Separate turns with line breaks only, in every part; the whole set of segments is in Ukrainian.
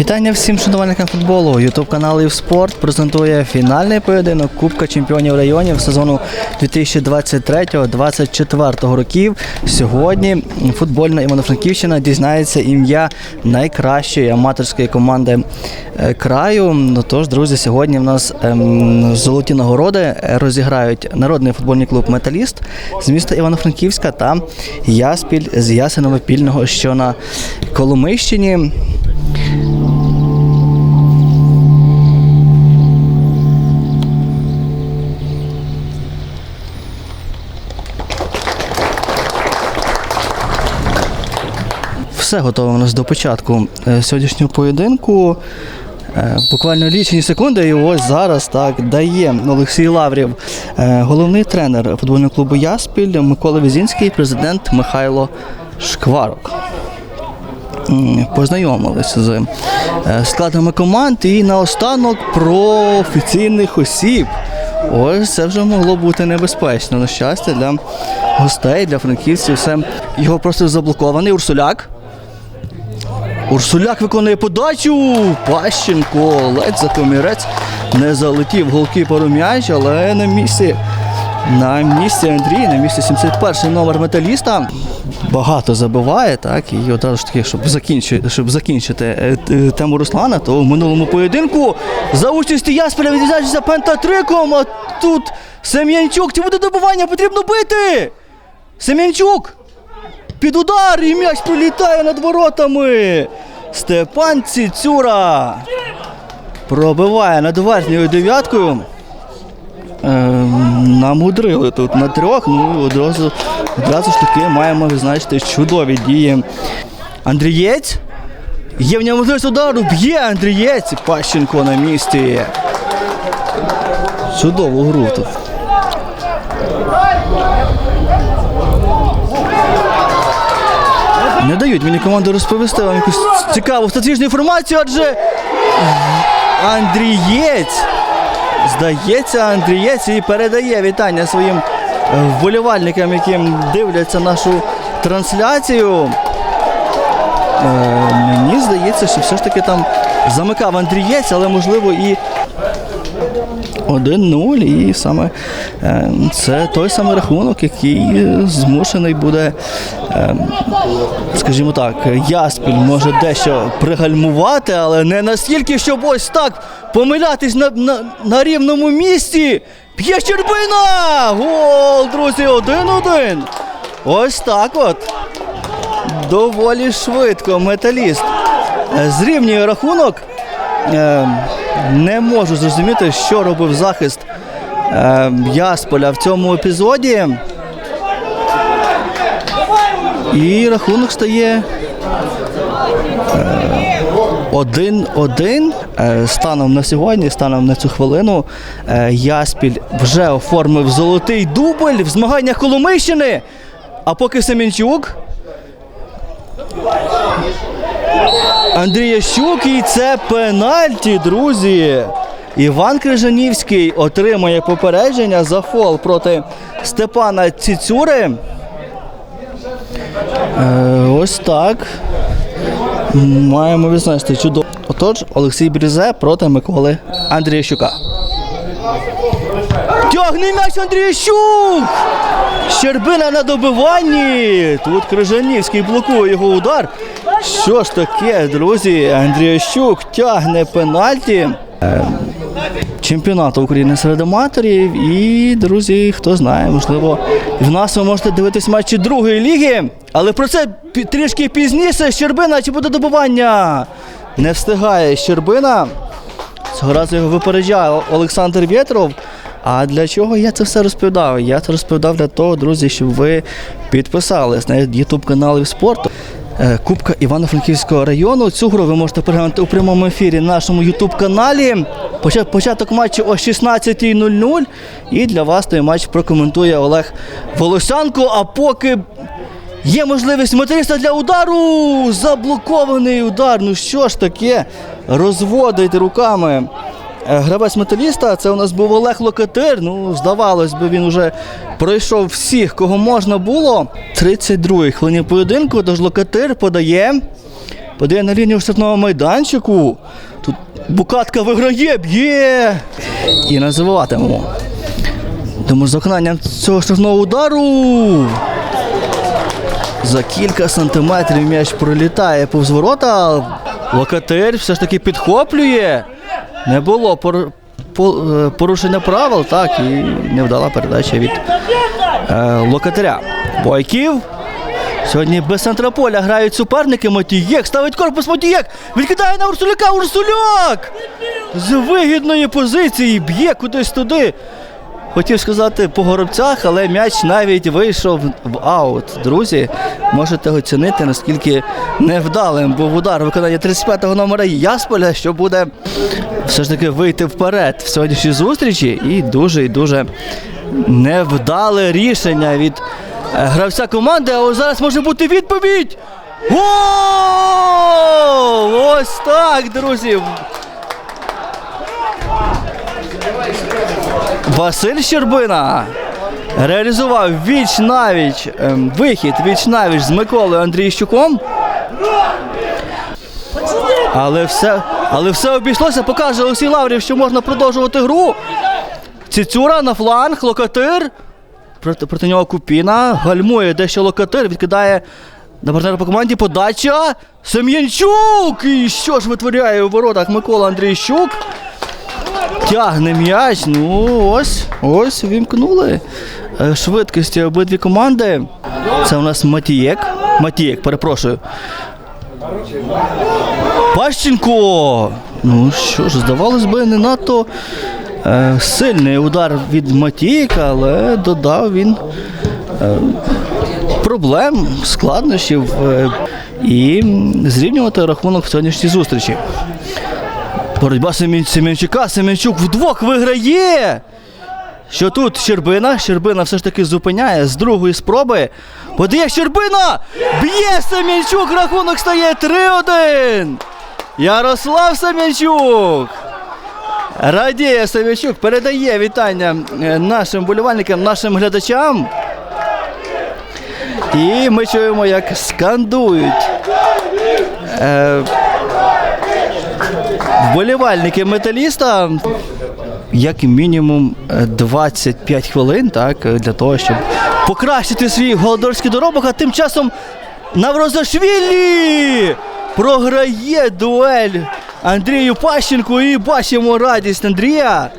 Вітання всім шанувальникам футболу. Ютуб канал «Івспорт» презентує фінальний поєдинок Кубка чемпіонів районів сезону 2023-2024 років. Сьогодні футбольна Івано-Франківщина дізнається ім'я найкращої аматорської команди е, краю. Ну тож, друзі, сьогодні в нас ем, золоті нагороди розіграють народний футбольний клуб Металіст з міста Івано-Франківська та Яспіль з Ясинове-Пільного, що на Коломийщині. Все готово у нас до початку е, сьогоднішнього поєдинку. Е, Буквально лічені секунди, і ось зараз так дає Олексій Лаврів, е, головний тренер футбольного клубу Яспіль Микола Візінський, президент Михайло Шкварок. Познайомилися з е, складами команд і наостанок про офіційних осіб. Ось це вже могло бути небезпечно. На щастя, для гостей, для франківців. Все його просто заблокований. Урсуляк. Урсуляк виконує подачу. Пащенко, ледь за комірець не залетів голкіперу м'яч, але на місці. На місці Андрій, на місці 71 номер металіста. Багато забиває, так, і одразу ж таки, щоб закінчити, щоб закінчити е, тему Руслана, то в минулому поєдинку за участі Ясперя відзначився пентатриком, а тут Сем'янчук, чи буде добивання, потрібно бити! Сем'янчук! Під удар і м'яч прилітає над воротами. Степан Ціцюра пробиває над верхньою дев'яткою. Намудрили тут на трьох. Ну одразу, одразу ж таки маємо відзначити чудові дії. Андрієць. Є в ньому можливість удару. Б'є Андрієць. Пащенко на місці. Чудову гру тут. Не дають мені команду розповісти вам якусь цікаву статичну інформацію, адже Андрієць, здається, Андрієць і передає вітання своїм е, вболівальникам, які дивляться нашу трансляцію. Е, мені здається, що все ж таки там замикав Андрієць, але можливо і 1-0, і саме е, це той самий рахунок, який змушений буде, е, скажімо так, Яспіль може дещо пригальмувати, але не настільки, щоб ось так помилятись на, на, на рівному місці. П'є Щербина! Гол, друзі, 1-1. Ось так от. Доволі швидко металіст е, зрівнює рахунок. Е, не можу зрозуміти, що робив захист е, Ясполя в цьому епізоді. І рахунок стає е, 1-1. Е, Станом на сьогодні, станом на цю хвилину, е, Яспіль вже оформив золотий дубль в змаганнях Коломийщини. А поки Семенчук Андрій Щук і це пенальті, друзі. Іван Крижанівський отримує попередження за фол проти Степана Ціцюри. Е, ось так. Маємо відзначити чудово. Отож, Олексій Брізе проти Миколи Андріящука. Тягне м'яч Андріящук! Щербина на добиванні. Тут Крижанівський блокує його удар. Що ж таке, друзі? Андріящук тягне пенальті. Е, Чемпіонату України серед аматорів. І, друзі, хто знає, можливо, в нас ви можете дивитись матчі другої ліги. Але про це трішки пізніше. Щербина, чи буде добивання? Не встигає Щербина. Цього разу його випереджає Олександр Вєтров. А для чого я це все розповідав? Я це розповідав для того, друзі, щоб ви підписались на YouTube канал спорту. Е, Кубка Івано-Франківського району. Цю гру ви можете переглянути у прямому ефірі на нашому YouTube каналі. Поча- Початок матчу о 16.00. І для вас той матч прокоментує Олег Волосянко. А поки Є можливість металіста для удару. Заблокований удар. Ну що ж таке? Розводить руками. Е, Гравець металіста, це у нас був Олег Локатир. Ну, здавалось би, він уже пройшов всіх, кого можна було. 32-й хвилині поєдинку, тож Локатир подає. подає на лінію штрафного майданчику. Тут Букатка виграє, б'є. І не забуватимемо. Тому з виконанням цього штрафного удару. За кілька сантиметрів м'яч пролітає повз ворота. Локатир все ж таки підхоплює. Не було е, порушення правил, так, і невдала передача від е, локатаря. Бойків. Сьогодні без центрополя грають суперники. Матієк ставить корпус Матієк. Відкидає на Урсуляка. Урсуляк! З вигідної позиції б'є кудись туди. Хотів сказати по горобцях, але м'яч навіть вийшов в аут. Друзі, можете оцінити, наскільки невдалим був удар виконання 35-го номера Ясполя, що буде все ж таки вийти вперед в сьогоднішній зустрічі. І дуже і дуже невдале рішення від е, гравця команди. А ось зараз може бути відповідь. Гол! Ось так, друзі. Василь Щербина реалізував віч навіч ем, вихід віч навіч з Миколою Андрійщуком. Але все, але все обійшлося. Покаже Олексій Лаврів, що можна продовжувати гру. Цицюра на фланг, локатир. Проти, проти нього Купіна. Гальмує дещо локатир, відкидає на партнера по команді. Подача. Сем'янчук! І що ж витворяє у воротах Микола Андрійщук? Тягне м'яч. Ну ось, ось вімкнули е, швидкості обидві команди. Це у нас Матієк. Матієк, перепрошую. Пащенко! Ну що ж, здавалось би, не надто е, сильний удар від Матієка, але додав він е, проблем, складнощів е, і зрівнювати рахунок в сьогоднішній зустрічі. Боротьба Семен- Семенчука. Семенчук вдвох виграє. Що тут Щербина? Щербина все ж таки зупиняє з другої спроби. Подає Щербина! Б'є Семенчук! Рахунок стає 3-1. Ярослав Семенчук. Радіє Семенчук, передає вітання е, нашим болівальникам, нашим глядачам. І ми чуємо, як скандують. Е, Вболівальники металіста як мінімум е, 25 хвилин, так, е, для того, щоб покращити свій голодорський доробок, а тим часом Наврозашвілі програє дуель Андрію Пащенку і бачимо радість Андрія.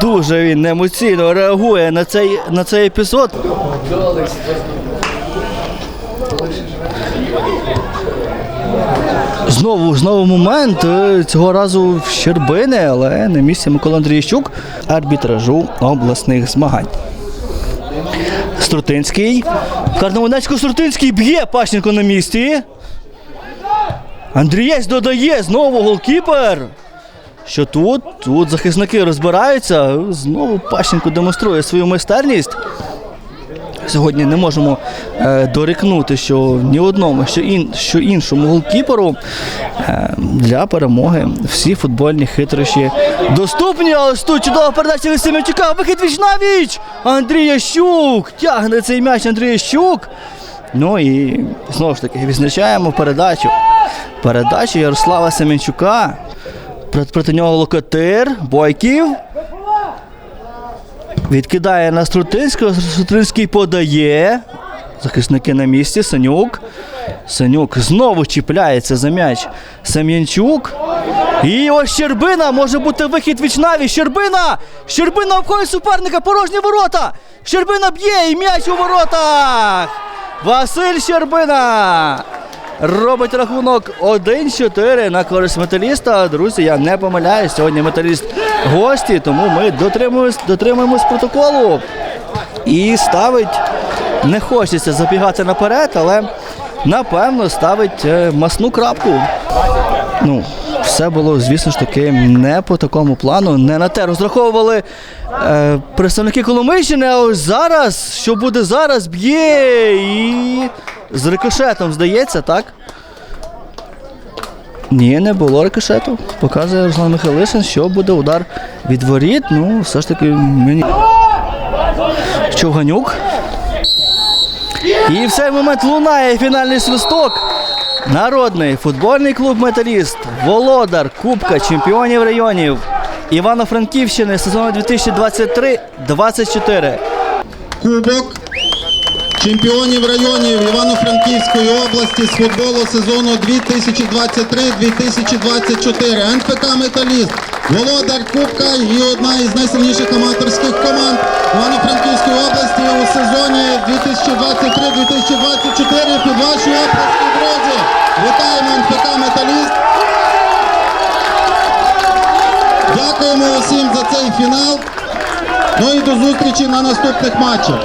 Дуже він емоційно реагує на цей, на цей епізод. Знову, знову момент. е, Цього разу в Щербини, але на місці Микола Андрійщук арбітражу обласних змагань. Струтинський. Карномонецько Струтинський б'є Пащенко на місці. Андрієць додає знову голкіпер. Що тут? Тут захисники розбираються. Знову Пащенко демонструє свою майстерність. Сьогодні не можемо е, дорікнути, що ні одному, що, ін, що іншому голкіперу е, для перемоги всі футбольні хитрощі доступні. Але тут чудова передача Семенчука. Вихід віч на віч! Андрій Ящук тягне цей м'яч Андрій Ящук. Ну і знову ж таки відзначаємо передачу. Передачу Ярослава Семенчука. Проти нього Локотир, Бойків. Відкидає на Струтинського. Струтинський подає. Захисники на місці. Санюк. Санюк знову чіпляється за м'яч. Сам'янчук. І ось Щербина. Може бути вихід вічнаві. Щербина! Щербина обходить суперника. Порожні ворота. Щербина б'є і м'яч у воротах. Василь Щербина. Робить рахунок 1-4 на користь металіста. Друзі, я не помиляюсь. Сьогодні металіст гості, тому ми дотримуємось, дотримуємось протоколу. І ставить, не хочеться забігати наперед, але напевно ставить е, масну крапку. Ну, все було, звісно ж таки, не по такому плану. Не на те розраховували е, представники Коломийщини, а ось зараз, що буде зараз, б'є і з рикошетом, здається, так? Ні, не було рикошету. Показує Руслан Михайлишин, що буде удар від воріт. Ну, все ж таки, мені. Човганюк. І в цей момент лунає фінальний свисток. Народний футбольний клуб Металіст, володар Кубка чемпіонів районів Івано-Франківщини сезону 2023-24.
Кубок чемпіонів районів Івано-Франківської області з футболу сезону 2023-2024. НФК Металіст, володар Кубка і одна із найсильніших аматорських команд Івано-Франківської області у сезоні 2023-2024 під ваші оплески, друзі. Вітаємо НФК Металіст. Дякуємо усім за цей фінал. Ну і до зустрічі на наступних матчах.